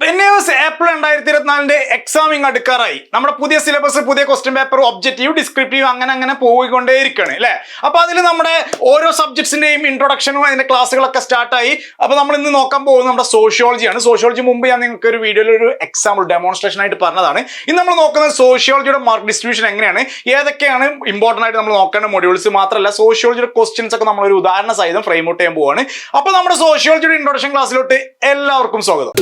S April രണ്ടായിരത്തി ഇരുപത്തിനാലിന്റെ examining അടുക്കാറായി. നമ്മുടെ പുതിയ സിലബസ് പുതിയ ക്വസ്റ്റ്യൻ പേപ്പർ ഒബ്ജക്റ്റീവ് ഡിസ്ക്രിപ്റ്റീവ് അങ്ങനെ അങ്ങനെ പോയിക്കൊണ്ടേയിരിക്കുകയാണ് അല്ലേ? അപ്പൊ അതിൽ നമ്മുടെ ഓരോ സബ്ജക്ട്സിന്റെയും ഇൻട്രൊഡക്ഷനും അതിന്റെ ക്ലാസ്സുകളൊക്കെ സ്റ്റാർട്ടായി അപ്പൊ നമ്മൾ ഇന്ന് നോക്കാൻ പോകുന്നത് നമ്മുടെ സോഷ്യോളജിയാണ് സോഷ്യോളജി മുമ്പ് ഞാൻ നിങ്ങൾക്ക് ഒരു വീഡിയോയിൽ ഒരു എക്സാമ്പിൾ ഡെമോൺസ്ട്രേഷൻ ആയിട്ട് പറഞ്ഞതാണ്. ഇന്ന് നമ്മൾ നോക്കുന്നത് സോഷ്യോളജിയുടെ മാർക്ക് ഡിസ്ട്രിബ്യൂഷൻ എങ്ങനെയാണ്? ഏതൊക്കെയാണ് ഇമ്പോർട്ടന്റ് ആയിട്ട് നമ്മൾ നോക്കേണ്ട മൊഡ്യൂൾസ് മാത്രമല്ല സോഷ്യോളജിയുടെ ക്വസ്റ്റ്യൻസ് ഒക്കെ നമ്മൾ ഒരു ഉദാഹരണ സഹിതം ഫ്രെയിം ഔട്ട് ചെയ്യാൻ പോവാണ്. അപ്പൊ നമ്മുടെ സോഷ്യോളജിയുടെ ഇൻട്രൊഡക്ഷൻ ക്ലാസ്സിലോട്ട് എല്ലാവർക്കും സ്വാഗതം.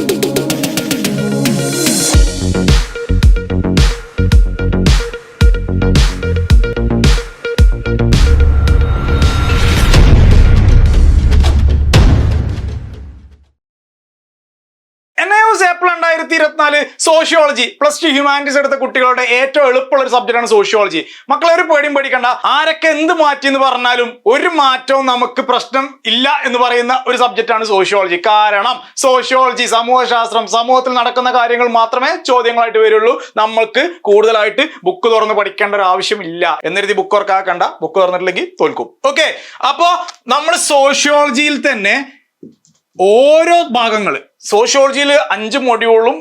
രണ്ടായിരത്തി ഇരുപത്തിനാല് സോഷ്യോളജി പ്ലസ് ടു ഹ്യൂമാനിറ്റീസ് എടുത്ത കുട്ടികളുടെ ഏറ്റവും എളുപ്പമുള്ള ഒരു സബ്ജക്റ്റാണ് സോഷ്യോളജി മക്കളെ ഒരു പേടിയും പേടിക്കണ്ട. ആരൊക്കെ എന്ത് മാറ്റി എന്ന് പറഞ്ഞാലും ഒരു മാറ്റവും നമുക്ക് പ്രശ്നം ഇല്ല എന്ന് പറയുന്ന ഒരു സബ്ജക്റ്റാണ് സോഷ്യോളജി കാരണം സോഷ്യോളജി സമൂഹശാസ്ത്രം സമൂഹത്തിൽ നടക്കുന്ന കാര്യങ്ങൾ മാത്രമേ ചോദ്യങ്ങളായിട്ട് വരുള്ളൂ. നമ്മൾക്ക് കൂടുതലായിട്ട് ബുക്ക് തുറന്ന് പഠിക്കേണ്ട ഒരു ആവശ്യമില്ല. എന്നിരുത്തി ബുക്ക് തുറക്കാക്കണ്ട. ബുക്ക് തുറന്നിട്ടില്ലെങ്കിൽ തോൽക്കും. ഓക്കെ അപ്പോ നമ്മൾ സോഷ്യോളജിയിൽ തന്നെ ഓരോ ഭാഗങ്ങൾ സോഷ്യോളജിയിൽ അഞ്ച് മൊഡ്യൂളും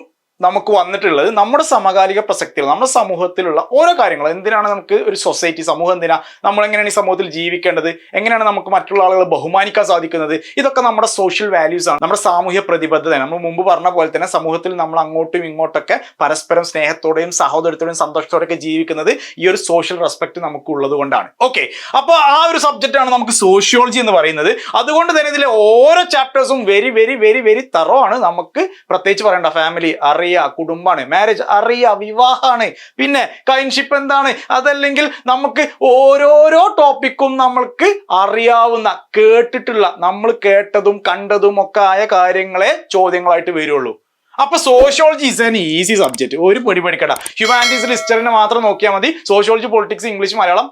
നമുക്ക് വന്നിട്ടുള്ളത് നമ്മുടെ സമകാലിക പ്രസക്തികൾ നമ്മുടെ സമൂഹത്തിലുള്ള ഓരോ കാര്യങ്ങൾ. എന്തിനാണ് നമുക്ക് ഒരു സൊസൈറ്റി സമൂഹം എന്തിനാ? നമ്മൾ എങ്ങനെയാണ് ഈ സമൂഹത്തിൽ ജീവിക്കേണ്ടത്? എങ്ങനെയാണ് നമുക്ക് മറ്റുള്ള ആളുകളെ ബഹുമാനിക്കാൻ സാധിക്കുന്നത്? ഇതൊക്കെ നമ്മുടെ സോഷ്യൽ വാല്യൂസ് ആണ്. നമ്മുടെ സാമൂഹ്യ പ്രതിബദ്ധത. നമ്മൾ മുമ്പ് പറഞ്ഞ പോലെ തന്നെ സമൂഹത്തിൽ നമ്മൾ അങ്ങോട്ടും ഇങ്ങോട്ടൊക്കെ പരസ്പരം സ്നേഹത്തോടെയും സഹോദരത്തോടെയും സന്തോഷത്തോടെയൊക്കെ ജീവിക്കുന്നത് ഈ ഒരു സോഷ്യൽ റെസ്പെക്ട് നമുക്ക് ഉള്ളത് കൊണ്ടാണ്. ഓക്കെ അപ്പോൾ ആ ഒരു സബ്ജക്റ്റ് ആണ് നമുക്ക് സോഷ്യോളജി എന്ന് പറയുന്നത്. അതുകൊണ്ട് തന്നെ ഇതിലെ ഓരോ ചാപ്റ്റേഴ്സും very very very very thorough ആണ് നമുക്ക് പ്രത്യേകിച്ച് പറയേണ്ട. ഫാമിലി അറിയ കുടുംബാണ്. മാരേജ് അറിയാ വിവാഹമാണ് പിന്നെ കൈൻഷിപ്പ് എന്താണ്? അതല്ലെങ്കിൽ നമുക്ക് ഓരോരോ ടോപ്പിക്കും നമ്മൾക്ക് അറിയാവുന്ന കേട്ടിട്ടുള്ള നമ്മൾ കേട്ടതും കണ്ടതും ഒക്കെ ആയ കാര്യങ്ങളെ ചോദ്യങ്ങളായിട്ട് വരുള്ളൂ. അപ്പൊ sociology is an easy subject ഒരു പൊടി പഠിക്കണ്ട ഹ്യൂമാനിറ്റീസിൽ ഹിസ്റ്ററിനെ മാത്രം നോക്കിയാൽ മതി. സോഷ്യോളജി പൊളിറ്റിക്സ് ഇംഗ്ലീഷ് മലയാളം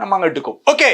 നമ്മ അങ്ങ് എടുക്കും ഓക്കെ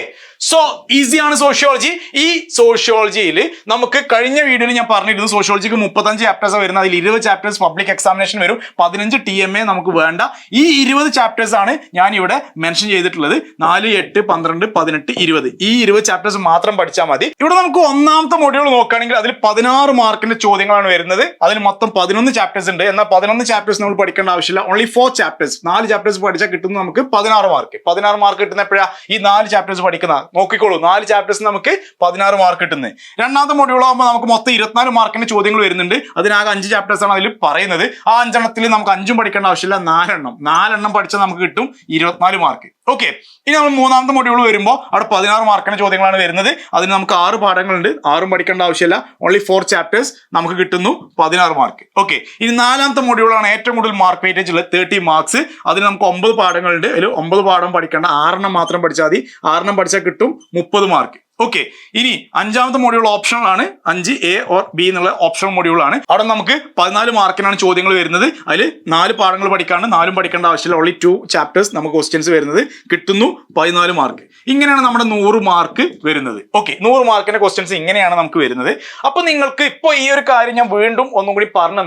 സോ ഈസിയാണ് സോഷ്യോളജി ഈ സോഷ്യോളജിയിൽ നമുക്ക് കഴിഞ്ഞ വീഡിയോയിൽ ഞാൻ പറഞ്ഞിരുന്നു സോഷ്യോളജിക്ക് മുപ്പത്തഞ്ച് ചാപ്റ്റേഴ്സ് വരുന്നത്. അതിൽ ഇരുപത് ചാപ്റ്റേഴ്സ് പബ്ലിക് എക്സാമിനേഷൻ വരും. പതിനഞ്ച് ടി എം എ നമുക്ക് വേണ്ട. ഈ ഇരുപത് ചാപ്റ്റേഴ്സ് ആണ് ഞാൻ ഇവിടെ മെൻഷൻ ചെയ്തിട്ടുള്ളത്. നാല് എട്ട് പന്ത്രണ്ട് പതിനെട്ട് ഇരുപത്. ഈ ഇരുപത് ചാപ്റ്റേഴ്സ് മാത്രം പഠിച്ചാൽ മതി. ഇവിടെ നമുക്ക് ഒന്നാമത്തെ മൊഡ്യൂൾ നോക്കുകയാണെങ്കിൽ അതിൽ പതിനാറ് മാർക്കിന്റെ ചോദ്യങ്ങളാണ് വരുന്നത്. അതിൽ മൊത്തം പതിനൊന്ന് ചാപ്റ്റേഴ്സ് ഉണ്ട്. എന്നാൽ പതിനൊന്ന് ചാപ്റ്റേഴ്സ് നമ്മൾ പഠിക്കേണ്ട ആവശ്യമില്ല. ഓൺലി ഫോർ ചാപ്റ്റേഴ്സ് നാല് ചാപ്റ്റേഴ്സ് പഠിച്ചാൽ കിട്ടുന്നത് നമുക്ക് പതിനാറ് മാർക്ക്. പതിനാറ് മാർക്ക് കിട്ടുന്ന എപ്പോഴാ? ഈ നാല് ചാപ്റ്റേഴ്സ് പഠിക്കുന്ന നോക്കിക്കോളൂ നാല് ചാപ്റ്റേഴ്സ് നമുക്ക് പതിനാറ് മാർക്ക് കിട്ടുന്നത് രണ്ടാമത്തെ മൊഡ്യൂൾ ആകുമ്പോൾ നമുക്ക് മൊത്തം ഇരുപത്തിനാല് മാർക്കിന്റെ ചോദ്യങ്ങൾ വരുന്നുണ്ട്. അതിനാകെ അഞ്ച് ചാപ്റ്റേഴ്സ് ആണ് അതിൽ പറയുന്നത്. ആ അഞ്ചെണ്ണത്തിൽ നമുക്ക് അഞ്ചും പഠിക്കേണ്ട ആവശ്യമില്ല നാലെണ്ണം. നാലെണ്ണം പഠിച്ചാൽ നമുക്ക് കിട്ടും ഇരുപത്തിനാല് മാർക്ക് ഓക്കെ ഇനി നമ്മൾ മൂന്നാമത്തെ മൊഡ്യൂൾ വരുമ്പോൾ അവിടെ പതിനാറ് മാർക്കിന്റെ ചോദ്യങ്ങളാണ് വരുന്നത്. അതിന് നമുക്ക് ആറ് പാഠങ്ങളുണ്ട്. ആറും പഠിക്കേണ്ട ആവശ്യമില്ല. ഓൺലി ഫോർ ചാപ്റ്റേഴ്സ് നമുക്ക് കിട്ടുന്നു പതിനാറ് മാർക്ക് ഓക്കെ ഇനി നാലാമത്തെ മൊഡ്യൂളാണ് ഏറ്റവും കൂടുതൽ മാർക്ക് വെയിറ്റേജ് ഉള്ളത് തേർട്ടി മാർക്സ് അതിന് നമുക്ക് ഒമ്പത് പാഠങ്ങളുണ്ട്. അതിൽ ഒമ്പത് പാഠം പഠിക്കേണ്ട ആറെണ്ണം മാത്രം പഠിച്ചാൽ മതി. ആറെണ്ണം പഠിച്ചാൽ കിട്ടും മുപ്പത് മാർക്ക് ഓക്കെ ഇനി അഞ്ചാമത്തെ മോഡ്യൂൾ ഓപ്ഷണൽ ആണ്. അഞ്ച് എ ഓർ ബി എന്നുള്ള ഓപ്ഷണൽ മോഡ്യൂൾ ആണ്. അവിടെ നമുക്ക് പതിനാല് മാർക്കിനാണ് ചോദ്യങ്ങൾ വരുന്നത്. അതിൽ നാല് പാഠങ്ങൾ പഠിക്കാണ്ട് നാലും പഠിക്കേണ്ട ആവശ്യമില്ല. ഓൺലി ടു ചാപ്റ്റേഴ്സ് നമുക്ക് ക്വസ്റ്റ്യൻസ് വരുന്നത്. കിട്ടുന്നു പതിനാല് മാർക്ക് ഇങ്ങനെയാണ് നമ്മുടെ നൂറ് മാർക്ക് വരുന്നത്. ഓക്കെ നൂറ് മാർക്കിന്റെ ക്വസ്റ്റ്യൻസ് ഇങ്ങനെയാണ് നമുക്ക് വരുന്നത്. അപ്പൊ നിങ്ങൾക്ക് ഇപ്പോൾ ഈ ഒരു കാര്യം ഞാൻ വീണ്ടും ഒന്നും കൂടി പറഞ്ഞു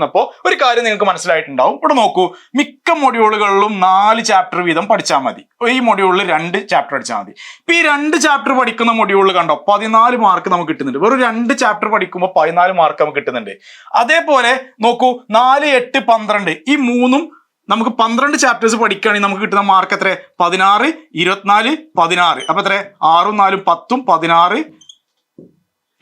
ഒരു കാര്യം നിങ്ങൾക്ക് മനസ്സിലായിട്ടുണ്ടാവും. ഇവിടെ നോക്കൂ മിക്ക മൊഡ്യൂളുകളിലും നാല് ചാപ്റ്റർ വീതം പഠിച്ചാൽ മതി. ഈ മൊഡ്യൂളിൽ രണ്ട് ചാപ്റ്റർ പഠിച്ചാൽ മതി. ഇപ്പൊ ഈ രണ്ട് ചാപ്റ്റർ പഠിക്കുന്ന മൊഡ്യൂളിൽ കണ്ടോ? പതിനാല് മാർക്ക് നമുക്ക് കിട്ടുന്നുണ്ട്. വെറും രണ്ട് ചാപ്റ്റർ പഠിക്കുമ്പോൾ പതിനാല് മാർക്ക് നമുക്ക് കിട്ടുന്നുണ്ട്. അതേപോലെ നോക്കൂ നാല് എട്ട് പന്ത്രണ്ട്. ഈ മൂന്നും നമുക്ക് പന്ത്രണ്ട് ചാപ്റ്റേഴ്സ് പഠിക്കുകയാണെങ്കിൽ നമുക്ക് കിട്ടുന്ന മാർക്ക് എത്ര പതിനാറ് ഇരുപത്തിനാല് പതിനാറ്. അപ്പൊ എത്ര ആറും നാലും പത്തും പതിനാറ്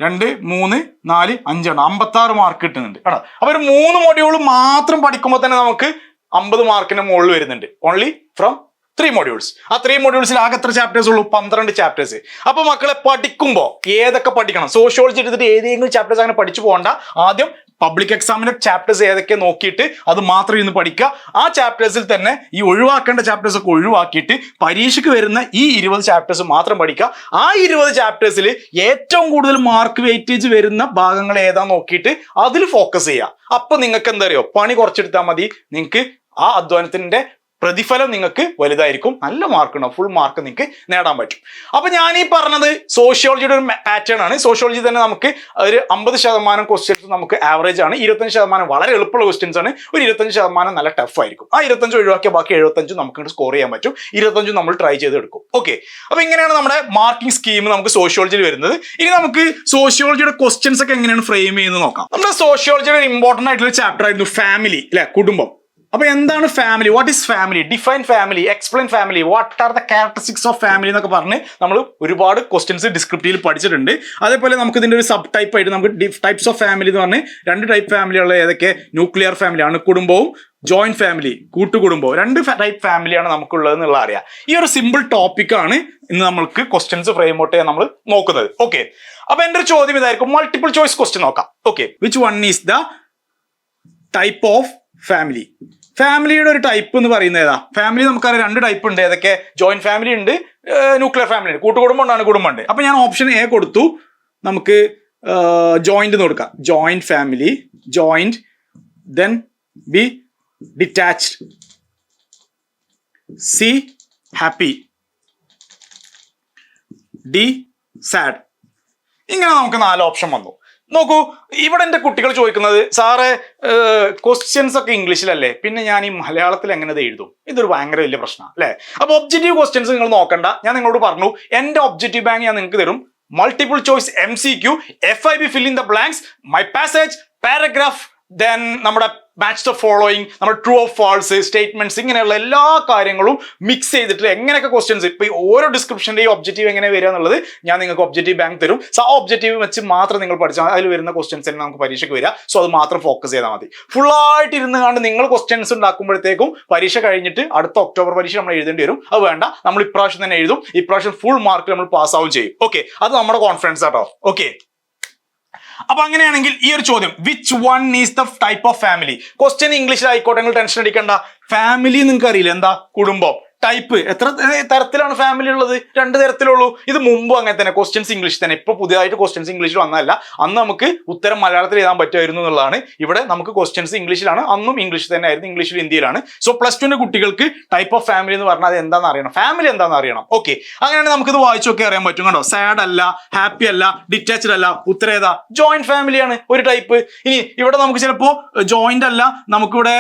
രണ്ട് മൂന്ന് നാല് അഞ്ചെണ്ണം അമ്പത്തി ആറ് മാർക്ക് കിട്ടുന്നുണ്ട്. കേട്ടോ? അപ്പൊ ഒരു മൂന്ന് മൊഡ്യൂൾ മാത്രം പഠിക്കുമ്പോൾ തന്നെ നമുക്ക് അമ്പത് മാർക്കിന് മുകളിൽ വരുന്നുണ്ട്. ഓൺലി ഫ്രം ത്രീ മൊഡ്യൂൾസ് ആ ത്രീ മൊഡ്യൂൾസിൽ ആകെ എത്ര ചാപ്റ്റേഴ്സ് ഉള്ളൂ? പന്ത്രണ്ട് ചാപ്റ്റേഴ്സ് അപ്പൊ മക്കളെ പഠിക്കുമ്പോൾ ഏതൊക്കെ പഠിക്കണം? സോഷ്യോളജി എടുത്തിട്ട് ഏതെങ്കിലും ചാപ്റ്റേഴ്സ് അങ്ങനെ പഠിച്ചു പോകണ്ട. ആദ്യം പബ്ലിക് എക്സാമിന്റെ ചാപ്റ്റേഴ്സ് ഏതൊക്കെ നോക്കിയിട്ട് അത് മാത്രം ഇന്ന് പഠിക്കുക. ആ ചാപ്റ്റേഴ്സിൽ തന്നെ ഈ ഒഴിവാക്കേണ്ട ചാപ്റ്റേഴ്സ് ഒക്കെ ഒഴിവാക്കിയിട്ട് പരീക്ഷയ്ക്ക് വരുന്ന ഈ ഇരുപത് ചാപ്റ്റേഴ്സ് മാത്രം പഠിക്കുക. ആ ഇരുപത് ചാപ്റ്റേഴ്സിൽ ഏറ്റവും കൂടുതൽ മാർക്ക് വെയിറ്റേജ് വരുന്ന ഭാഗങ്ങൾ ഏതാ നോക്കിയിട്ട് അതിൽ ഫോക്കസ് ചെയ്യുക. അപ്പൊ നിങ്ങൾക്ക് എന്താ അറിയോ? പണി കുറച്ചെടുത്താൽ മതി. നിങ്ങൾക്ക് ആ അധ്വാനത്തിന്റെ പ്രതിഫലം നിങ്ങൾക്ക് വലുതായിരിക്കും. നല്ല മാർക്ക് ഉണ്ടാവും ഫുൾ മാർക്ക് നിങ്ങൾക്ക് നേടാൻ പറ്റും. അപ്പൊ ഞാൻ ഈ പറഞ്ഞത് സോഷ്യോളജിയുടെ ഒരു പാറ്റേൺ ആണ്. സോഷ്യോളജി തന്നെ നമുക്ക് ഒരു അമ്പത് ശതമാനം ക്വസ്റ്റ്യൻസ് നമുക്ക് ആവറേജ് ആണ്. ഇരുപത്തഞ്ച് ശതമാനം വളരെ എളുപ്പമുള്ള ക്വസ്റ്റ്യൻസ് ആണ്. ഒരു ഇരുപത്തഞ്ച് ശതമാനം നല്ല ടഫ് ആയിരിക്കും. ആ ഇരുപത്തഞ്ച് ഒഴിവാക്കിയ ബാക്കി എഴുപത്തഞ്ചും നമുക്ക് സ്കോർ ചെയ്യാൻ പറ്റും. ഇരുപത്തഞ്ചും നമ്മൾ ട്രൈ ചെയ്തെടുക്കും. ഓക്കെ അപ്പൊ ഇങ്ങനെയാണ് നമ്മുടെ മാർക്കിംഗ് സ്കീം നമുക്ക് സോഷ്യോളജിയിൽ വരുന്നത്. ഇനി നമുക്ക് സോഷ്യോളജിയുടെ ക്വസ്റ്റ്യൻസ് ഒക്കെ എങ്ങനെയാണ് ഫ്രെയിം ചെയ്യുന്നത് നോക്കാം. നമ്മുടെ സോഷ്യോളജിയുടെ ഇമ്പോർട്ടന്റ് ആയിട്ടുള്ള ചാപ്റ്റർ ആയിരുന്നു ഫാമിലി അല്ലെ? കുടുംബം. അപ്പൊ എന്താണ് family what is family define family explain family what are the characteristics of family എന്നൊക്കെ പറഞ്ഞ് നമ്മൾ ഒരുപാട് ക്വസ്റ്റ്യൻസ് ഡിസ്ക്രിപ്റ്റീവിൽ പഠിച്ചിട്ടുണ്ട്. അതേപോലെ നമുക്ക് ഇതിന്റെ ഒരു സബ് ടൈപ്പ് ആയിട്ട് നമുക്ക് ടൈപ്സ് ഓഫ് ഫാമിലി എന്ന് പറഞ്ഞ് രണ്ട് ടൈപ്പ് ഫാമിലിയുള്ള ഏതൊക്കെ? ന്യൂക്ലിയർ ഫാമിലി കുടുംബവും ജോയിന്റ് ഫാമിലി കൂട്ടുകുടുംബവും. രണ്ട് ടൈപ്പ് ഫാമിലിയാണ് നമുക്കുള്ളത് എന്നുള്ള അറിയാം. ഈ ഒരു സിമ്പിൾ ടോപ്പിക്കാണ് ഇന്ന് നമ്മൾക്ക് ക്വസ്റ്റ്യൻസ് ഫ്രെയിം ഔട്ട് ചെയ്യാൻ നമ്മൾ നോക്കുന്നത്. ഓക്കെ അപ്പൊ എന്റെ ഒരു ചോദ്യം ഇതായിരിക്കും. മൾട്ടിപ്പിൾ ചോയ്സ് ക്വസ്റ്റ്യൻ നോക്കാം. Okay which one is the type of family ഫാമിലിയുടെ ഒരു ടൈപ്പ് എന്ന് പറയുന്നത് ഏതാ? ഫാമിലി നമുക്കറിയാം രണ്ട് ടൈപ്പ് ഉണ്ട്. ഏതൊക്കെ? ജോയിന്റ് ഫാമിലി ഉണ്ട് ന്യൂക്ലിയർ ഫാമിലി ഉണ്ട്. കൂട്ടുകുടുംബം ഉണ്ടാണ് കുടുംബം ഉണ്ട്. അപ്പൊ ഞാൻ ഓപ്ഷൻ എ കൊടുത്തു. നമുക്ക് ജോയിന്റ് എന്ന് കൊടുക്കാം. Joint family joint then B detached C happy D sad ഇങ്ങനെ നമുക്ക് നാല് ഓപ്ഷൻ വന്നു. നോക്കൂ ഇവിടെ എന്റെ കുട്ടികൾ ചോദിക്കുന്നത് സാറേ ക്വസ്റ്റ്യൻസ് ഒക്കെ ഇംഗ്ലീഷിലല്ലേ? പിന്നെ ഞാൻ ഈ മലയാളത്തിൽ എങ്ങനെ എഴുതും? ഇതൊരു ഭയങ്കര വലിയ പ്രശ്നമാണ് അല്ലേ? അപ്പോൾ ഒബ്ജക്റ്റീവ് ക്വസ്റ്റ്യൻസ് നിങ്ങൾ നോക്കണ്ട. ഞാൻ നിങ്ങളോട് പറഞ്ഞു എന്റെ ഒബ്ജക്റ്റീവ് ബാങ്ക് ഞാൻ നിങ്ങൾക്ക് തരും. Multiple choice M C Q F I B fill in the blanks my passage paragraph then നമ്മുടെ മാച്ച് ദ ഫോളോയിങ് നമ്മുടെ ട്രൂ ഓഫ് ഫോൾസ് സ്റ്റേറ്റ്മെന്റ്സ് ഇങ്ങനെയുള്ള എല്ലാ കാര്യങ്ങളും മിക്സ് ചെയ്തിട്ട് എങ്ങനെയൊക്കെ ക്വസ്റ്റ്യൻസ് ഇപ്പോൾ ഈ ഓരോ ഡിസ്ക്രിപ്ഷന്റെയും ഒബ്ജക്റ്റീവ് എങ്ങനെ വരിക എന്നുള്ളത് ഞാൻ നിങ്ങൾക്ക് ഒബ്ജക്റ്റീവ് ബാങ്ക് തരും. സോ ആ ഒബ്ജക്റ്റീവ് വെച്ച് മാത്രം നിങ്ങൾ പഠിച്ചാൽ അതിൽ വരുന്ന ക്വസ്റ്റ്യൻസ് തന്നെ നമുക്ക് പരീക്ഷയ്ക്ക് വരിക. സോ അത് മാത്രം ഫോക്കസ് ചെയ്താൽ മതി. ഫുൾ ആയിട്ട് ഇരുന്ന് കണ്ട് നിങ്ങൾ ക്വസ്റ്റ്യൻസ് ഉണ്ടാക്കുമ്പോഴത്തേക്കും പരീക്ഷ കഴിഞ്ഞിട്ട് അടുത്ത ഒക്ടോബർ പരീക്ഷ നമ്മൾ എഴുതേണ്ടി വരും. അത് വേണ്ട. നമ്മൾ ഇപ്രാവശ്യം തന്നെ എഴുതും. ഇപ്രാവശ്യം ഫുൾ മാർക്ക് നമ്മൾ പാസ് ആവും ചെയ്യും. ഓക്കെ അത് നമ്മുടെ കോൺഫിഡൻസ് ആട്ടോ. ഓക്കെ അപ്പൊ അങ്ങനെയാണെങ്കിൽ ഈ ഒരു ചോദ്യം which one is the type of family question ഇംഗ്ലീഷിൽ ആയിക്കോട്ടെ നിങ്ങൾ ടെൻഷൻ അടിക്കണ്ട. ഫാമിലി നിങ്ങൾക്ക് അറിയില്ല എന്താ? കുടുംബം. ടൈപ്പ് എത്ര തരത്തിലാണ് ഫാമിലി ഉള്ളത്? രണ്ട് തരത്തിലുള്ളൂ. ഇത് മുമ്പ് അങ്ങനെ തന്നെ. ക്വസ്റ്റ്യൻസ് ഇംഗ്ലീഷ് തന്നെ. ഇപ്പോൾ പുതിയതായിട്ട് ക്വസ്റ്റ്യൻസ് ഇംഗ്ലീഷിൽ വന്നതല്ല. അന്ന് നമുക്ക് ഉത്തരം മലയാളത്തിൽ എഴുതാൻ പറ്റുമായിരുന്നു എന്നുള്ളതാണ്. ഇവിടെ നമുക്ക് ക്വസ്റ്റ്യൻസ് ഇംഗ്ലീഷിലാണ് അന്നും ഇംഗ്ലീഷ് തന്നെ ആയിരുന്നു. ഇംഗ്ലീഷിൽ ഹിന്ദിയിലാണ്. സോ പ്ലസ് ടുവിന്റെ കുട്ടികൾക്ക് ടൈപ്പ് ഓഫ് ഫാമിലി എന്ന് പറഞ്ഞാൽ അത് എന്താണെന്ന് അറിയണം? ഫാമിലി എന്താണെന്ന് അറിയണം? ഓക്കെ അങ്ങനെയാണെങ്കിൽ നമുക്കിത് വായിച്ചൊക്കെ അറിയാൻ പറ്റും കണ്ടോ? സാഡ് അല്ല ഹാപ്പി അല്ല ഡിറ്റാച്ച്ഡ് അല്ല. ഉത്തരം ഏതാ? ജോയിന്റ് ഫാമിലിയാണ് ഒരു ടൈപ്പ് ഇനി ഇവിടെ നമുക്ക് ചിലപ്പോൾ ജോയിന്റ് അല്ല. നമുക്കിവിടെ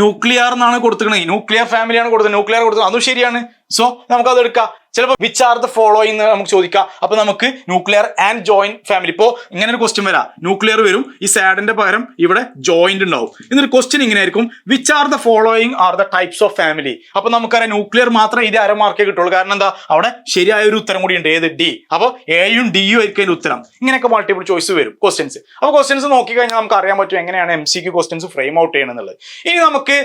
ന്യൂക്ലിയർ എന്നാണ് കൊടുത്തിരിക്കുന്നത് ന്യൂക്ലിയർ ഫാമിലിയാണ് കൊടുത്തത് ന്യൂക്ലിയർ കൊടുത്തത് അതും ശരിയാണ്. സോ നമുക്ക് അത് എടുക്കാം. ചിലപ്പോൾ വിച്ച് ആർ ദ ഫോളോയിങ് എന്ന് നമുക്ക് ചോദിക്കാം. അപ്പൊ നമുക്ക് ന്യൂക്ലിയർ ആൻഡ് ജോയിന്റ് ഫാമിലി ഇപ്പോ ഇങ്ങനെ ഒരു ക്വസ്റ്റ്യൻ വരാം. ന്യൂക്ലിയർ വരും ഈ സാഡിന്റെ പകരം ഇവിടെ ജോയിന്റ് ഉണ്ടാവും. എന്നൊരു ക്വസ്റ്റ്യൻ ഇങ്ങനെ ആയിരിക്കും which are the following are the types of family അപ്പൊ നമുക്കറിയാം ന്യൂക്ലിയർ മാത്രം ഇത് അര മാർക്കേ കിട്ടുള്ളൂ. കാരണം എന്താ? അവിടെ ശരിയായ ഒരു ഉത്തരം കൂടി ഉണ്ട്. ഏത്? ഡി അപ്പോൾ എയും ഡിയും ആയിരിക്കും അതിന്റെ ഉത്തരം. ഇങ്ങനെയൊക്കെ മൾട്ടിപ്പിൾ ചോയ്സ് വരും ക്വസ്റ്റ്യൻസ് അപ്പോൾ ക്വസ്റ്റ്യൻസ് നോക്കി കഴിഞ്ഞാൽ നമുക്ക് അറിയാൻ പറ്റും എങ്ങനെയാണ് എം സിക്ക് ക്വസ്റ്റ്യൻസ് ഫ്രെയിം ഔട്ട് ചെയ്യണമെന്നുള്ളത് ഇനി നമുക്ക്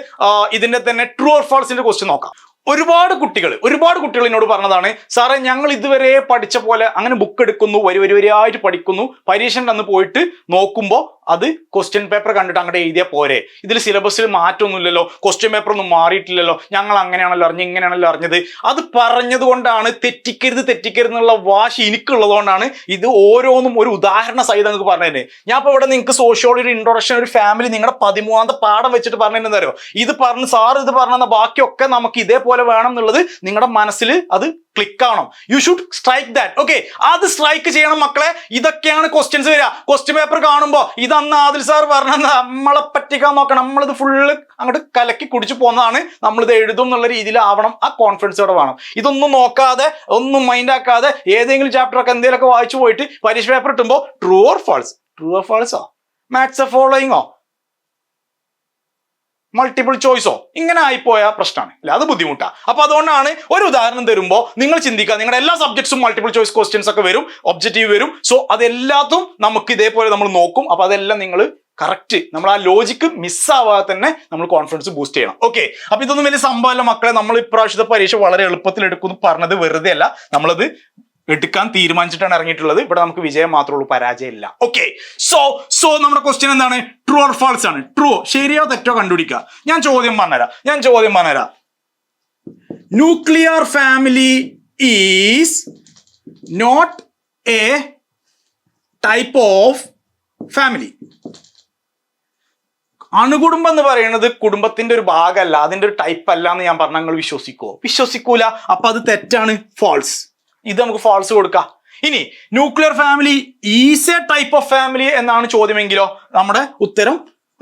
ഇതിന്റെ തന്നെ ട്രൂ ഓർ ഫാൾസിന്റെ ക്വസ്റ്റ്യൻ നോക്കാം. ഒരുപാട് കുട്ടികൾ ഒരുപാട് കുട്ടികൾ എന്നോട് പറഞ്ഞതാണ് സാറേ ഞങ്ങൾ ഇതുവരെ പഠിച്ച പോലെ അങ്ങനെ ബുക്ക് എടുക്കുന്നു വരി വരി വരിയായിട്ട് പഠിക്കുന്നു. പരീക്ഷന്റെ അന്ന് പോയിട്ട് നോക്കുമ്പോൾ അത് ക്വസ്റ്റ്യൻ പേപ്പർ കണ്ടിട്ട് അങ്ങോട്ട് എഴുതിയാൽ പോരെ. ഇതിൽ സിലബസിൽ മാറ്റമൊന്നുമില്ലല്ലോ ക്വസ്റ്റ്യൻ പേപ്പർ ഒന്നും മാറിയിട്ടില്ലല്ലോ. ഞങ്ങൾ അങ്ങനെയാണല്ലോ അറിഞ്ഞ് ഇങ്ങനെയാണല്ലോ അറിഞ്ഞത്. അത് പറഞ്ഞതുകൊണ്ടാണ് തെറ്റിക്കരുത് തെറ്റിക്കരുത് എന്നുള്ള വാശി എനിക്കുള്ളതുകൊണ്ടാണ് ഇത് ഓരോന്നും ഒരു ഉദാഹരണ സഹിതം നിങ്ങൾക്ക് പറഞ്ഞു തന്നെ ഞാൻ ഇപ്പോൾ ഇവിടെ നിങ്ങൾക്ക് സോഷ്യോളജി ഇൻട്രൊഡക്ഷൻ ഒരു ഫാമിലി നിങ്ങളുടെ പതിമൂന്നാമത്തെ പാഠം വെച്ചിട്ട് പറഞ്ഞു തരുമോ ഇത് പറഞ്ഞ് സാർ ഇത് പറഞ്ഞ ബാക്കിയൊക്കെ നമുക്ക് ഇതേപോലെ വേണം എന്നുള്ളത് നിങ്ങളുടെ മനസ്സിൽ അത് ക്ലിക്ക് ആവണം. You should strike that okay അത് സ്ട്രൈക്ക് ചെയ്യണം മക്കളെ. ഇതൊക്കെയാണ് ക്വസ്റ്റ്യൻസ് വരിക ക്വസ്റ്റ്യൻ പേപ്പർ കാണുമ്പോൾ ഇതന്ന് ആദിൽ സാർ പറഞ്ഞ നമ്മളെ പറ്റിക്കാൻ നോക്കണം. നമ്മളിത് ഫുള്ള് അങ്ങോട്ട് കലക്കി കുടിച്ചു പോകുന്നതാണ് നമ്മളിത് എഴുതും എന്നുള്ള രീതിയിൽ ആവണം ആ കോൺഫിഡൻസോടെ വേണം. ഇതൊന്നും നോക്കാതെ ഒന്നും മൈൻഡ് ആക്കാതെ ഏതെങ്കിലും ചാപ്റ്റർ ഒക്കെ എന്തെങ്കിലുമൊക്കെ വായിച്ചു പോയിട്ട് പരീക്ഷ പേപ്പർ കിട്ടുമ്പോൾ true or false true or ഫാൾസോ maths ഫോളോയിങ്ങോ മൾട്ടിപ്പിൾ ചോയ്സോ ഇങ്ങനെ ആയിപ്പോയ പ്രശ്നമാണ് അല്ലെ? അത് ബുദ്ധിമുട്ടാണ് അപ്പൊ അതുകൊണ്ടാണ് ഒരു ഉദാഹരണം തരുമ്പോൾ നിങ്ങൾ ചിന്തിക്കുക നിങ്ങളുടെ എല്ലാ സബ്ജക്ട്സും മൾട്ടിപ്പിൾ ചോയ്സ് ക്വസ്റ്റ്യൻസ് ഒക്കെ വരും ഒബ്ജക്റ്റീവ് വരും. സോ അതെല്ലാത്തും നമുക്ക് ഇതേപോലെ നമ്മൾ നോക്കും. അപ്പൊ അതെല്ലാം നിങ്ങൾ കറക്റ്റ് നമ്മൾ ആ ലോജിക്ക് മിസ്സാവാതെ തന്നെ നമ്മൾ കോൺഫിഡൻസ് ബൂസ്റ്റ് ചെയ്യണം. ഓക്കെ അപ്പൊ ഇതൊന്നും വലിയ സംഭവമല്ല മക്കളെ. നമ്മൾ ഇപ്രാവശ്യത്തെ പരീക്ഷ വളരെ എളുപ്പത്തിൽ എടുക്കും എന്ന് പറഞ്ഞത് വെറുതെ അല്ല നമ്മളത് എടുക്കാൻ തീരുമാനിച്ചിട്ടാണ് ഇറങ്ങിയിട്ടുള്ളത്. ഇവിടെ നമുക്ക് വിജയം മാത്രമേ ഉള്ളൂ പരാജയമില്ല. ഓക്കെ സോ സോ നമ്മുടെ ക്വസ്റ്റ്യൻ എന്താണ്? ട്രൂ ഓർ ഫാൾസ് ആണ്? ട്രൂ ശരിയോ തെറ്റോ കണ്ടുപിടിക്കുക. ഞാൻ ചോദ്യം പറഞ്ഞുതരാം. ഞാൻ ചോദ്യം പറഞ്ഞുതരാം. Nuclear family is not a type of family അണുകുടുംബം എന്ന് പറയുന്നത് കുടുംബത്തിന്റെ ഒരു ഭാഗമല്ല അതിന്റെ ഒരു ടൈപ്പ് അല്ല എന്ന് ഞാൻ പറഞ്ഞാൽ നിങ്ങൾ വിശ്വസിക്കുമോ വിശ്വസിക്കൂല. അപ്പൊ അത് തെറ്റാണ്. ഫാൾസ് ഇത് നമുക്ക് ഫാൾസ് കൊടുക്കാം. ഇനി nuclear family is a type of family എന്നാണ് ചോദ്യമെങ്കിലോ നമ്മുടെ ഉത്തരം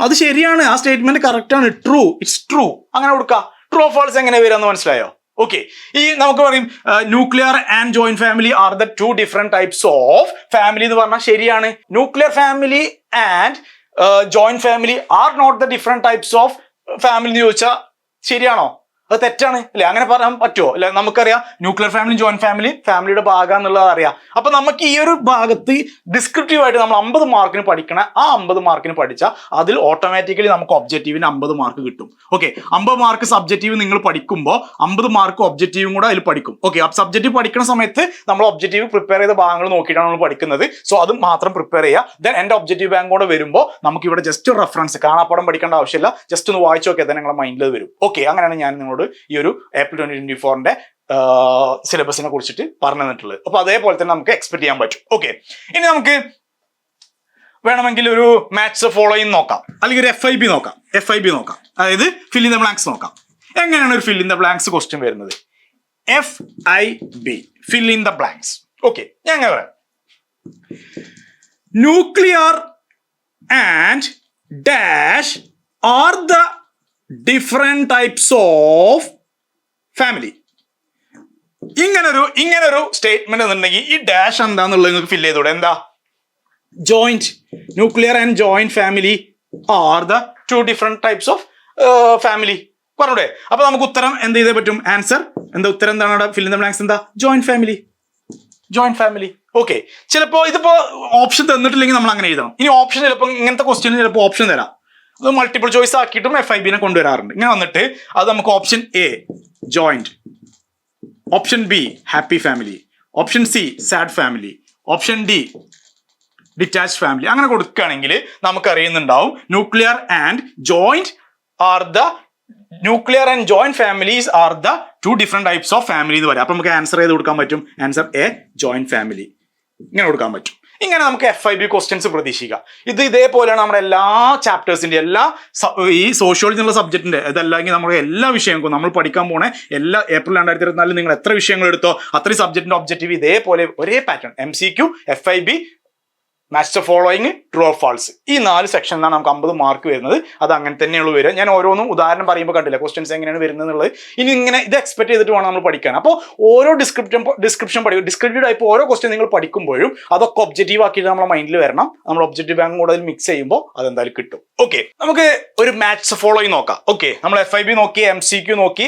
അത് ശരിയാണ്. ആ സ്റ്റേറ്റ്മെന്റ് കറക്റ്റ് ആണ്. ട്രൂ ഇറ്റ്സ് ട്രൂ അങ്ങനെ കൊടുക്കാം. ട്രൂ ഫോൾസ് എങ്ങനെ എന്ന് മനസ്സിലായോ? ഓക്കെ ഈ നമുക്ക് പറയും nuclear and joint family are the two different types of family എന്ന് പറഞ്ഞാൽ ശരിയാണ്. Nuclear family and joint family are not the different types of family എന്ന് ചോദിച്ചാൽ ശരിയാണോ? അത് തെറ്റാണ് അല്ലെ? അങ്ങനെ പറയാൻ പറ്റുമോ അല്ലെ? നമുക്കറിയാം ന്യൂക്ലിയർ ഫാമിലി ജോയിന്റ് ഫാമിലി ഫാമിലിയുടെ ഭാഗം എന്നുള്ളത് അറിയാം. അപ്പൊ നമുക്ക് ഈ ഒരു ഭാഗത്ത് ഡിസ്ക്രിപ്റ്റീവ് ആയിട്ട് നമ്മൾ അമ്പത് മാർക്കിന് പഠിക്കണ ആ അമ്പത് മാർക്കിന് പഠിച്ചാൽ അതിൽ ഓട്ടോമാറ്റിക്കലി നമുക്ക് ഒബ്ജക്റ്റീവിന് അമ്പത് മാർക്ക് കിട്ടും. ഓക്കെ അമ്പത് മാർക്ക് സബ്ജക്റ്റീവ് നിങ്ങൾ പഠിക്കുമ്പോൾ അമ്പത് മാർക്ക് ഒബ്ജക്റ്റീവും കൂടെ അതിൽ പഠിക്കും. ഓക്കെ സബ്ജക്റ്റീവ് പഠിക്കുന്ന സമയത്ത് നമ്മൾ ഒബ്ജക്റ്റീവ് പ്രിപ്പയർ ചെയ്ത ഭാഗങ്ങൾ നോക്കിയിട്ടാണ് നമ്മൾ പഠിക്കുന്നത്. സോ അത് മാത്രം പ്രിപ്പയർ ചെയ്യുക. ദെൻ എന്റെ ഒബ്ജക്റ്റീവ് ബാങ്ക് കൂടെ വരുമ്പോൾ നമുക്ക് ഇവിടെ ജസ്റ്റ് റെഫറൻസ് കാണാപ്പാടം പഠിക്കേണ്ട ആവശ്യമില്ല. ജസ്റ്റ് ഒന്ന് വായിച്ചു നോക്കിയാൽ തന്നെ നിങ്ങളുടെ മൈൻഡിൽ വരും. ഓക്കെ അങ്ങനെയാണ് ഞാൻ നിങ്ങളോട് ഈ ഒരു ഏപ്രിൽ ട്വന്റി ട്വന്റി ഫോറിന്റെ സിലബസിനെ കുറിച്ചിട്ട് പറഞ്ഞു തന്നിട്ടുള്ളത് അപ്പൊ അതേപോലെ തന്നെ നമുക്ക് എക്സ്പെക്ട് ചെയ്യാൻ പറ്റും. ഓക്കെ ഇനി നമുക്ക് വേണമെങ്കിൽ ഒരു മാത്സ് ഫോളോ ഫോളോയിങ് നോക്കാം. അല്ലെങ്കിൽ ഒരു എഫ് ഐ ബി നോക്കാം. എഫ് ഐ ബി നോക്കാം. അതായത് ഫിൽ ഇൻ ദ ബ്ലാങ്ക്സ് നോക്കാം. എങ്ങനെയാണ് ഒരു fill in the blanks question വരുന്നത്? F I B fill in the blanks okay ഞാൻ എങ്ങനെ പറയാം. Nuclear and dash are the different types of family ഇങ്ങനൊരു ഇങ്ങനൊരു സ്റ്റേറ്റ്മെന്റ് എന്നുണ്ടെങ്കിൽ ഈ ഡാഷ് എന്താന്നുള്ളത് നിങ്ങൾക്ക് ഫില്ല് ചെയ്തൂടെ എന്താ? Joint nuclear and joint family are the two different types of family പറഞ്ഞൂടെ? അപ്പൊ നമുക്ക് ഉത്തരം എന്ത് ചെയ്തേ പറ്റും? ആൻസർ എന്താ ഉത്തരം എന്താണ് അവിടെ? ഫില്ല് ദ ബ്ലാങ്ക്സ് എന്താ? Joint family joint family okay ചിലപ്പോ ഇതിപ്പോ ഓപ്ഷൻ തന്നിട്ടില്ലെങ്കിൽ നമ്മൾ അങ്ങനെ എഴുതണം. ഇനി ഓപ്ഷൻ ചിലപ്പോൾ ഇങ്ങനത്തെ ക്വസ്റ്റ്യൻ ചിലപ്പോൾ ഓപ്ഷൻ തരാം. അത് മൾട്ടിപ്പിൾ ചോയ്സ് ആക്കിയിട്ടും എഫ് ഐ ബിനെ കൊണ്ടുവരാറുണ്ട്. ഇങ്ങനെ വന്നിട്ട് അത് നമുക്ക് option A joint option B happy family option C sad family option D detach family അങ്ങനെ കൊടുക്കുകയാണെങ്കിൽ നമുക്ക് അറിയുന്നുണ്ടാവും nuclear and joint are the nuclear and joint families are the two different types of family എന്ന് പറയാം. അപ്പൊ നമുക്ക് answer ചെയ്ത് കൊടുക്കാൻ പറ്റും? ആൻസർ എ ജോയിന്റ് ഫാമിലി ഇങ്ങനെ കൊടുക്കാൻ പറ്റും. ഇങ്ങനെ നമുക്ക് എഫ് ഐ ബി ക്വസ്റ്റ്യൻസ് പ്രതീക്ഷിക്കാം. ഇത് ഇതേപോലെയാണ് നമ്മുടെ എല്ലാ ചാപ്റ്റേഴ്സിന്റെ എല്ലാ ഈ സോഷ്യോളജി എന്നുള്ള സബ്ജക്റ്റിന്റെ ഇതല്ലെങ്കിൽ നമ്മുടെ എല്ലാ വിഷയങ്ങൾക്കും നമ്മൾ പഠിക്കാൻ പോണേ എല്ലാ ഏപ്രിൽ രണ്ടായിരത്തി ഇരുപത്തിനാലിൽ നിങ്ങൾ എത്ര വിഷയങ്ങൾ എടുത്തോ അത്രയും സബ്ജക്റ്റിന്റെ ഒബ്ജക്റ്റീവ് ഇതേപോലെ ഒരേ pattern M C Q F I B match following true or false ഈ നാല് സെക്ഷനിലാണ് നമുക്ക് അമ്പത് മാർക്ക് വരുന്നത്. അത് അങ്ങനെ തന്നെയുള്ളൂ വരിക. ഞാൻ ഓരോന്നും ഉദാഹരണം പറയുമ്പോൾ കണ്ടില്ല ക്വസ്റ്റൻസ് എങ്ങനെയാണ് വരുന്നത് എന്നുള്ളത് ഇനി ഇങ്ങനെ ഇത് എക്സ്പെക്ട് ചെയ്തിട്ട് വേണം നമ്മൾ പഠിക്കാൻ അപ്പോൾ ഓരോ ഡിസ്ക്രിപ്ഷൻ ഡിസ്ക്രിപ്ഷൻ പഠിക്കും. ഡിസ്ക്രിപ്റ്റീവ് ടൈപ്പ് ഓരോ ക്വസ്റ്റ്യൻ നിങ്ങൾ പഠിക്കുമ്പോഴും അതൊക്കെ ഒബ്ജക്റ്റീവ് ആക്കിയിട്ട് നമ്മുടെ മൈൻഡിൽ വരണം. നമ്മൾ ഒബ്ജക്റ്റീവ് ബാങ്ക് കൂടുതൽ മിക്സ് ചെയ്യുമ്പോൾ അതെന്തായാലും കിട്ടും. ഓക്കെ നമുക്ക് ഒരു മാത്സ് ഫോളോയിങ് നോക്കാം. ഓക്കെ നമ്മൾ എഫ് ഐ ബി നോക്കി എം സി ക്യു നോക്കി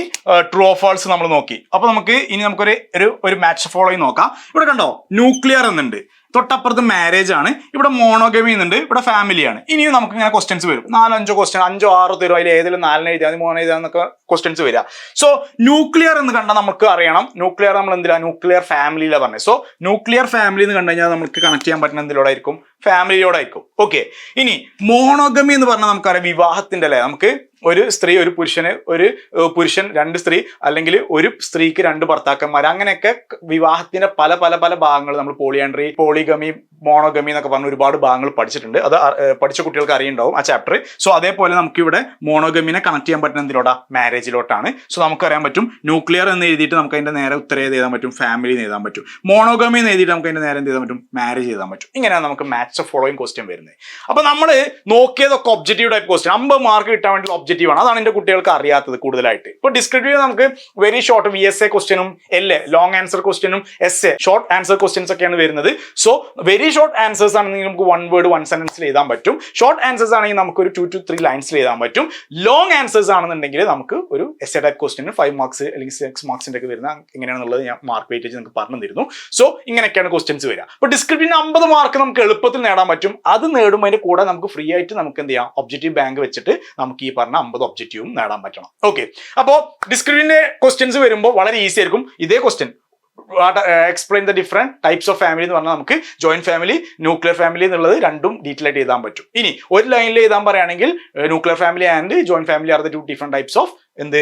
ട്രൂ ഓഫ് ഫാൾസ് നമ്മൾ നോക്കി. അപ്പോൾ നമുക്ക് ഇനി നമുക്കൊരു ഒരു ഒരു മാത്സ് ഫോളോയിങ് നോക്കാം. ഇവിടെ കണ്ടോ ന്യൂക്ലിയർ എന്നുണ്ട്. തൊട്ടപ്പുറത്ത് മാരേജ് ആണ്. ഇവിടെ മോണോഗമി എന്നുണ്ട് ഇവിടെ ഫാമിലിയാണ് ഇനിയും നമുക്ക് ഇങ്ങനെ ക്വസ്റ്റ്യൻസ് വരും. നാലഞ്ചോ ക്വസ്റ്റ്യൻ അഞ്ചോ ആറോ തരും അതിൽ ഏതെങ്കിലും നാലിനെ എഴുതിയാൽ മൂന്ന് എഴുതിയാൽ എന്നൊക്കെ ക്വസ്റ്റ്യൻസ് വരിക സോ ന്യൂക്ലിയർ എന്ന് കണ്ടാൽ നമുക്ക് അറിയണം. ന്യൂക്ലിയർ നമ്മൾ എന്തിനാ ന്യൂക്ലിയർ ഫാമിലിയിലാണ് പറഞ്ഞത് സോ ന്യൂക്ലിയർ ഫാമിലി എന്ന് കണ്ടു കഴിഞ്ഞാൽ നമുക്ക് കണക്ട് ചെയ്യാൻ പറ്റുന്ന എന്തിലോടായിരിക്കും ഫാമിലിയോടായിരിക്കും. ഓക്കെ ഇനി മോണോഗമി എന്ന് പറഞ്ഞാൽ നമുക്കറിയാം വിവാഹത്തിന്റെ അല്ലേ? നമുക്ക് ഒരു സ്ത്രീ ഒരു പുരുഷന് ഒരു പുരുഷൻ രണ്ട് സ്ത്രീ അല്ലെങ്കിൽ ഒരു സ്ത്രീക്ക് രണ്ട് ഭർത്താക്കന്മാർ. അങ്ങനെയൊക്കെ വിവാഹത്തിന്റെ പല പല പല ഭാഗങ്ങൾ നമ്മൾ പോളിയാൻഡ്രി പോളിഗമി മോണോഗമി എന്നൊക്കെ പറഞ്ഞ ഒരുപാട് ഭാഗങ്ങൾ പഠിച്ചിട്ടുണ്ട്. അത് പഠിച്ച കുട്ടികൾക്ക് അറിയുണ്ടാവും ആ ചാപ്റ്റർ സോ അതേപോലെ നമുക്കിവിടെ മോണോഗമിനെ കണക്ട് ചെയ്യാൻ പറ്റുന്ന എന്തിലോട്ടാ മാരേജിലോട്ടാണ് സോ നമുക്കറിയാൻ പറ്റും ന്യൂക്ലിയർ എന്ന് എഴുതിയിട്ട് നമുക്ക് അതിന്റെ നേരെ ഉത്തരം എഴുതാൻ പറ്റും ഫാമിലി എഴുതാൻ പറ്റും. മോണോഗമി എന്ന് എഴുതിയിട്ട് നമുക്ക് അതിന്റെ നേരെ എന്ത് പറ്റും? മാരേജ് എഴുതാൻ പറ്റും. ഇങ്ങനെയാണ് നമുക്ക് മാത്സ് ഫോളോയിങ് ക്വസ്റ്റ്യൻ വരുന്നത്. അപ്പൊ നമ്മൾ നോക്കിയതൊക്കെ ഒബ്ജക്റ്റീവ് ടൈപ്പ് ക്വസ്റ്റ്യൻ അമ്പത് മാർക്ക് കിട്ടാൻ വേണ്ടി ഒബ്ജക്റ്റീവ് ആണ്. അതാണ് എന്റെ കുട്ടികൾക്ക് അറിയാത്തത് കൂടുതലായിട്ട്. ഇപ്പൊ ഡിസ്ക്രിപ്റ്റീവ് നമുക്ക് very short V S A ക്വസ്റ്റ്യനും എൽ എ ലോങ് ആൻസർ ക്വസ്റ്റ്യനും S A short answer questions ഒക്കെയാണ് വരുന്നത്. സോ വെരി ഷോർട്ട് ആൻസേഴ്സ് ആണെങ്കിൽ നമുക്ക് വൺ വേർഡ് വൺ സെന്റൻസിൽ എഴുതാൻ പറ്റും. ഷോർട്ട് ആൻസേഴ്സ് ആണെങ്കിൽ നമുക്ക് ഒരു ടു ടു ത്രീ ലൈൻസിൽ എഴുതാൻ പറ്റും. ലോങ് ആൻസേഴ്സ് ആണെന്നുണ്ടെങ്കിൽ നമുക്ക് ഒരു എസ് എ ടൈപ്പ് ക്വസ്റ്റിന് ഫൈവ് മാർക്സ് അല്ലെങ്കിൽ സിക്സ് മാർക്സിന്റെ ഒക്കെ വരുന്ന എങ്ങനെയാണെന്നുള്ളത് ഞാൻ മാർക്ക് വെയിറ്റേജ് നിങ്ങൾക്ക് പറഞ്ഞു തരുന്നു. സോ ഇങ്ങനെയൊക്കെയാണ് ക്വസ്റ്റ്യൻസ് വരിക. അപ്പോൾ ഡിസ്ക്രിപ്റ്റീവിന് അമ്പത് മാർക്ക് നമുക്ക് എളുപ്പത്തിൽ നേടാൻ പറ്റും. അത് നേടുമ്പോൾ കൂടെ നമുക്ക് ഫ്രീ ആയിട്ട് നമുക്ക് എന്ത് ചെയ്യാം? ഒബ്ജക്റ്റീവ് ബാങ്ക് വെച്ചിട്ട് നമുക്ക് ഈ പറഞ്ഞ അമ്പത് ഒബ്ജക്റ്റീവും നേടാൻ പറ്റണം. ഓക്കെ അപ്പോൾ ഡിസ്ക്രിപ്ഷന്റെ ക്വസ്റ്റ്യൻസ് വരുമ്പോൾ വളരെ ഈസി ആയിരിക്കും. ഇതേ question explain the different types of family എന്ന് പറഞ്ഞാൽ നമുക്ക് ജോയിന്റ് ഫാമിലി ന്യൂക്ലിയർ ഫാമിലി എന്നുള്ളത് രണ്ടും ഡീറ്റെയിൽ ആയിട്ട് എഴുതാൻ പറ്റും. ഇനി ഒരു ലൈനിൽ എഴുതാൻ പറയുകയാണെങ്കിൽ nuclear family and joint family are the two different types of എന്ത്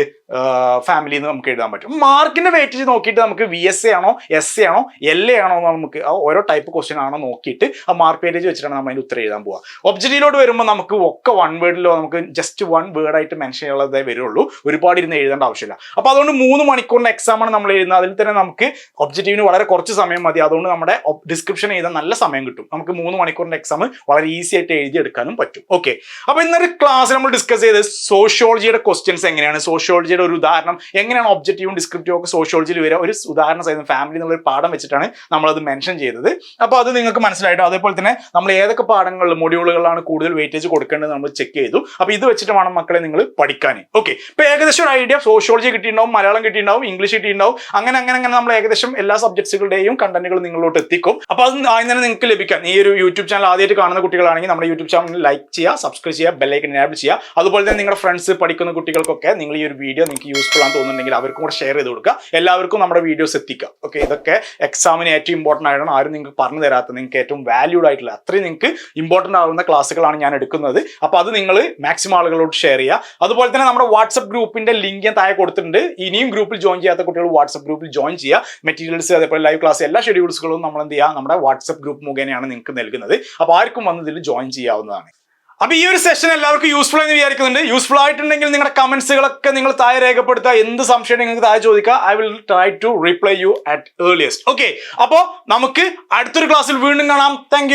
ഫാമിലി എന്ന് നമുക്ക് എഴുതാൻ പറ്റും. മാർക്കിന്റെ വെയിറ്റേജ് നോക്കിയിട്ട് നമുക്ക് വി എസ് എ ആണോ എസ് എ ആണോ എൽ എ ആണോ എന്ന് നമുക്ക് ഓരോ ടൈപ്പ് ക്വസ്റ്റ്യൻ ആണോ നോക്കിയിട്ട് ആ മാർക്ക് വെയിറ്റേജ് വെച്ചിട്ടാണ് നമ്മൾ അതിന് ഉത്തരം എഴുതാൻ പോവുക ഒബ്ജക്റ്റീവിലോട്ട് വരുമ്പോൾ നമുക്ക് ഒക്കെ വൺ വേർഡിലോ നമുക്ക് ജസ്റ്റ് വൺ വേർഡ് ആയിട്ട് മെൻഷൻ ചെയ്യാനുള്ളതേ വരുള്ളൂ. ഒരുപാട് ഇരുന്ന് എഴുതേണ്ട ആവശ്യമില്ല. അപ്പൊ അതുകൊണ്ട് മൂന്ന് മണിക്കൂറിന്റെ എക്സാം ആണ് നമ്മൾ എഴുതുന്നത്. അതിൽ തന്നെ നമുക്ക് ഒബ്ജക്റ്റീവിന് വളരെ കുറച്ച് സമയം മതി. അതുകൊണ്ട് നമ്മുടെ ഡിസ്ക്രിപ്ഷൻ എഴുതാൻ നല്ല സമയം കിട്ടും. നമുക്ക് മൂന്ന് മണിക്കൂറിന്റെ എക്സാം വളരെ ഈസി ആയിട്ട് എഴുതിയെടുക്കാനും പറ്റും. ഓക്കെ അപ്പൊ ഇന്നൊരു ക്ലാസ് നമ്മൾ ഡിസ്കസ് ചെയ്ത് സോഷ്യോളജിയുടെ ക്വസ്റ്റ്യൻസ് എങ്ങനെയാണ്? സോഷ്യോളജിയുടെ ഒരു ഉദാഹരണം. എങ്ങനെയാണ് ഒബ്ജക്റ്റീവും ഡിസ്ക്രിപ്റ്റീവും ഒക്കെ സോഷ്യോളജിയിൽ വരിക? ഒരു ഉദാഹരണം സഹിതം ഫാമിലി എന്നുള്ള ഒരു പാഠം വെച്ചിട്ടാണ് നമ്മളത് മെൻഷൻ ചെയ്തത്. അപ്പോൾ അത് നിങ്ങൾക്ക് മനസ്സിലായിട്ടോ? അതേപോലെ തന്നെ നമ്മൾ ഏതൊക്കെ പാഠങ്ങളിൽ മൊഡ്യൂളുകളാണ് കൂടുതൽ വെയിറ്റേജ് കൊടുക്കേണ്ടത് നമ്മൾ ചെക്ക് ചെയ്തു. അപ്പോൾ ഇത് വെച്ചിട്ട് വേണം മക്കളെ നിങ്ങൾ പഠിക്കാൻ ഓക്കെ ഇപ്പോൾ ഏകദേശം ഒരു ഐഡിയ സോഷ്യോളജി കിട്ടിയിട്ടുണ്ടാവും മലയാളം കിട്ടിയിട്ടുണ്ടാവും ഇംഗ്ലീഷ് കിട്ടിയിട്ടുണ്ടാവും. അങ്ങനെ അങ്ങനെ അങ്ങനെ നമ്മൾ ഏകദേശം എല്ലാ സബ്ജക്ട്സുകളുടെയും കണ്ടന്റുകൾ നിങ്ങളിലോട്ട് എത്തിക്കും. അപ്പോൾ അത് ആദ്യം തന്നെ നിങ്ങൾക്ക് ലഭിക്കാം ഈ ഒരു യൂട്യൂബ് ചാനൽ ആദ്യമായിട്ട് കാണുന്ന കുട്ടികളാണെങ്കിൽ നമ്മുടെ യൂട്യൂബ് ചാനൽ ലൈക്ക് ചെയ്യുക സബ്സ്ക്രൈബ് ചെയ്യുക ബെല്ലൈക്കൻ എനാബിൾ ചെയ്യുക. അതുപോലെ തന്നെ നിങ്ങളുടെ ഫ്രണ്ട്സ് പഠിക്കുന്ന കുട്ടികൾക്കൊക്കെ നിങ്ങൾ ഈ ഒരു വീഡിയോ നിങ്ങൾക്ക് യൂസ്ഫുൾ ആണെന്ന് തോന്നുന്നുണ്ടെങ്കിൽ അവർക്കും കൂടെ ഷെയർ ചെയ്ത് കൊടുക്കുക. എല്ലാവർക്കും നമ്മുടെ വീഡിയോസ് എത്തിക്കുക. ഓക്കെ ഇതൊക്കെ എക്സാമിന് ഏറ്റവും ഇമ്പോർട്ടന്റ് ആയതാണ് ആരും നിങ്ങൾക്ക് പറഞ്ഞു തരാത്ത നിങ്ങൾക്ക് ഏറ്റവും വാല്യൂഡ് ആയിട്ടുള്ള അത്രയും നിങ്ങൾക്ക് ഇമ്പോർട്ടന്റ് ആവുന്ന ക്ലാസ്സുകളാണ് ഞാൻ എടുക്കുന്നത്. അപ്പോൾ അത് നിങ്ങൾ മാക്സിമം ആളുകളോട് ഷെയർ ചെയ്യുക. അതുപോലെ തന്നെ നമ്മുടെ വാട്സപ്പ് ഗ്രൂപ്പിന്റെ ലിങ്ക് ഞാൻ താഴെ കൊടുത്തിട്ടുണ്ട്. ഇനിയും ഗ്രൂപ്പിൽ ജോയിൻ ചെയ്യാത്ത കുട്ടികൾ വാട്സപ്പ് ഗ്രൂപ്പിൽ ജോയിൻ ചെയ്യുക. മെറ്റീരിയൽസ് അതേപോലെ ലൈവ് ക്ലാസ് എല്ലാ ഷെഡ്യൂൾസുകളും നമ്മൾ എന്ത് ചെയ്യുക? നമ്മുടെ വാട്സപ്പ് ഗ്രൂപ്പ് മുഖേനയാണ് നിങ്ങൾക്ക് നൽകുന്നത്. അപ്പോൾ ആർക്കും വന്ന് ഇതിൽ ജോയിൻ ചെയ്യാവുന്നതാണ്. അപ്പൊ ഈ ഒരു സെഷൻ എല്ലാവർക്കും യൂസ്ഫുൾ എന്ന് വിചാരിക്കുന്നുണ്ട്. യൂസ്ഫുൾ ആയിട്ടുണ്ടെങ്കിൽ നിങ്ങളുടെ കമന്റ്സുകളൊക്കെ നിങ്ങൾ താഴെ രേഖപ്പെടുത്തുക. എന്ത് സംശയം നിങ്ങൾക്ക് താഴെ ചോദിക്കുക. I will try to reply you at earliest okay അപ്പോൾ നമുക്ക് അടുത്തൊരു ക്ലാസ്സിൽ വീണ്ടും കാണാം. താങ്ക്